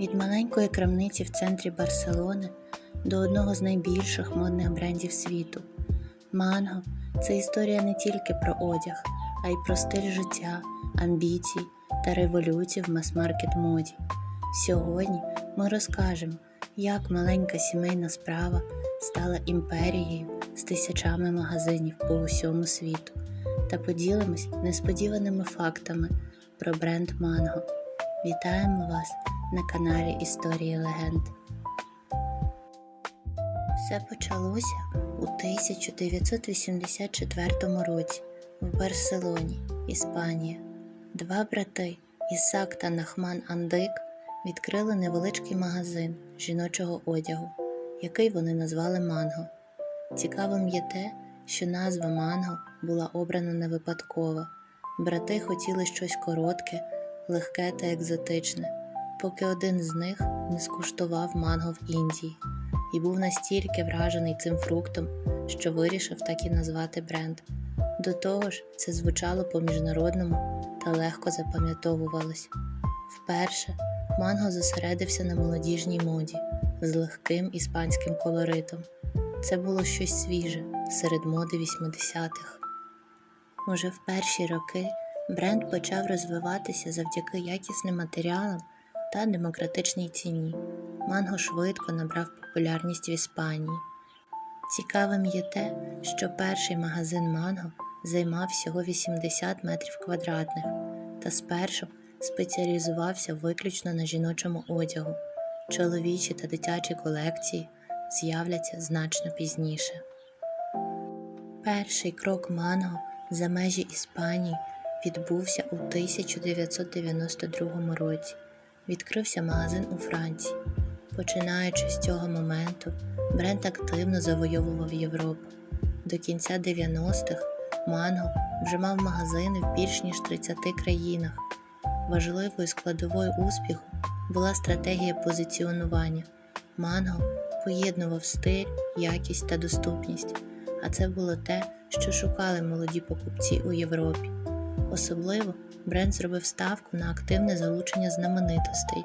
Від маленької крамниці в центрі Барселони до одного з найбільших модних брендів світу. Манго це історія не тільки про одяг, а й про стиль життя, амбіції та революцію в мас-маркет моді. Сьогодні ми розкажемо, як маленька сімейна справа стала імперією з тисячами магазинів по усьому світу та поділимось несподіваними фактами про бренд Манго. Вітаємо вас на каналі Історії Легенд. Все почалося у 1984 році в Барселоні, Іспанія. Два брати Ісак та Нахман Андик відкрили невеличкий магазин жіночого одягу, який вони назвали Манго. Цікавим є те, що назва Манго була обрана не випадково. Брати хотіли щось коротке, легке та екзотичне, поки один з них не скуштував манго в Індії і був настільки вражений цим фруктом, що вирішив так і назвати бренд. До того ж, це звучало по-міжнародному та легко запам'ятовувалось. Вперше манго зосередився на молодіжній моді з легким іспанським колоритом. Це було щось свіже серед моди 80-х. Уже в перші роки бренд почав розвиватися завдяки якісним матеріалам та демократичній ціні. Манго швидко набрав популярність в Іспанії. Цікавим є те, що перший магазин Манго займав всього 80 метрів квадратних та спершу спеціалізувався виключно на жіночому одягу. Чоловічі та дитячі колекції з'являться значно пізніше. Перший крок Манго за межі Іспанії відбувся у 1992 році. Відкрився магазин у Франції. Починаючи з цього моменту, бренд активно завойовував Європу. До кінця 90-х Манго вже мав магазини в більш ніж 30 країнах. Важливою складовою успіху була стратегія позиціонування. Манго поєднував стиль, якість та доступність, а це було те, що шукали молоді покупці у Європі. Особливо бренд зробив ставку на активне залучення знаменитостей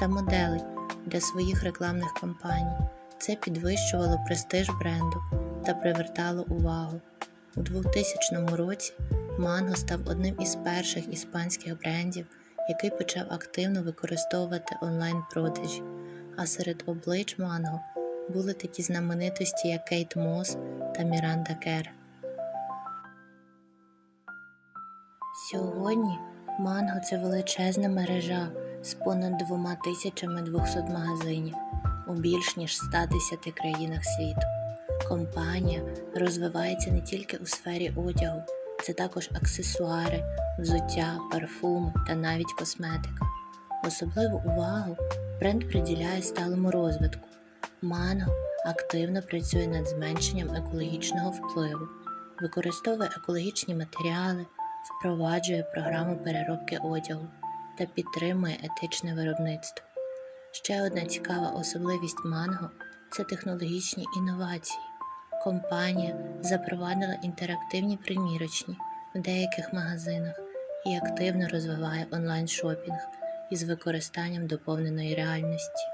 та моделей для своїх рекламних кампаній. Це підвищувало престиж бренду та привертало увагу. У 2000 році Манго став одним із перших іспанських брендів, який почав активно використовувати онлайн-продажі. А серед облич Манго були такі знаменитості, як Кейт Мос та Міранда Кер. Сьогодні Манго це величезна мережа з понад 2200 магазинів у більш ніж 110 країнах світу. Компанія розвивається не тільки у сфері одягу, це також аксесуари, взуття, парфуми та навіть косметика. Особливу увагу бренд приділяє сталому розвитку. Манго активно працює над зменшенням екологічного впливу, використовує екологічні матеріали, впроваджує програму переробки одягу та підтримує етичне виробництво. Ще одна цікава особливість Манго це технологічні інновації. Компанія запровадила інтерактивні примірочні в деяких магазинах і активно розвиває онлайн-шопінг із використанням доповненої реальності.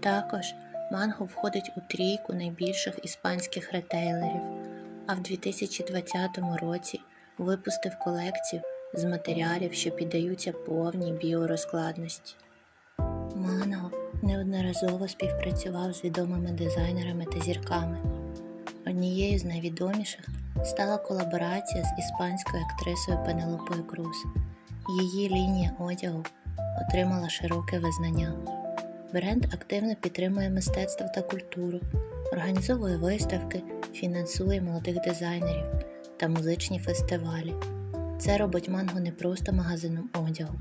Також Манго входить у трійку найбільших іспанських ретейлерів, а в 2020 році випустив колекцію з матеріалів, що піддаються повній біорозкладності. Манго неодноразово співпрацював з відомими дизайнерами та зірками. Однією з найвідоміших стала колаборація з іспанською актрисою Пенелопою Круз. Її лінія одягу отримала широке визнання. Бренд активно підтримує мистецтво та культуру, організовує виставки, фінансує молодих дизайнерів та музичні фестивалі. Це робить манго не просто магазином одягу,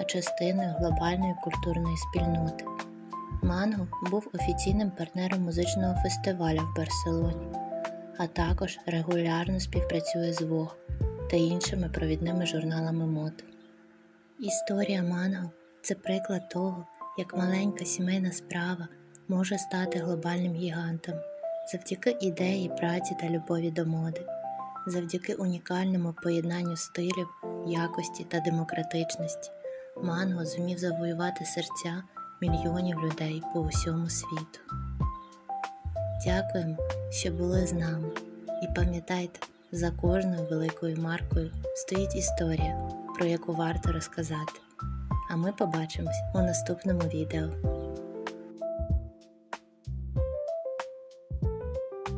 а частиною глобальної культурної спільноти. Манго був офіційним партнером музичного фестивалю в Барселоні, а також регулярно співпрацює з Vogue та іншими провідними журналами мод. Історія Манго це приклад того, як маленька сімейна справа може стати глобальним гігантом завдяки ідеї, праці та любові до моди, завдяки унікальному поєднанню стилів, якості та демократичності. Манго зумів завоювати серця мільйонів людей по усьому світу. Дякуємо, що були з нами. І пам'ятайте, за кожною великою маркою стоїть історія, про яку варто розказати. А ми побачимось у наступному відео.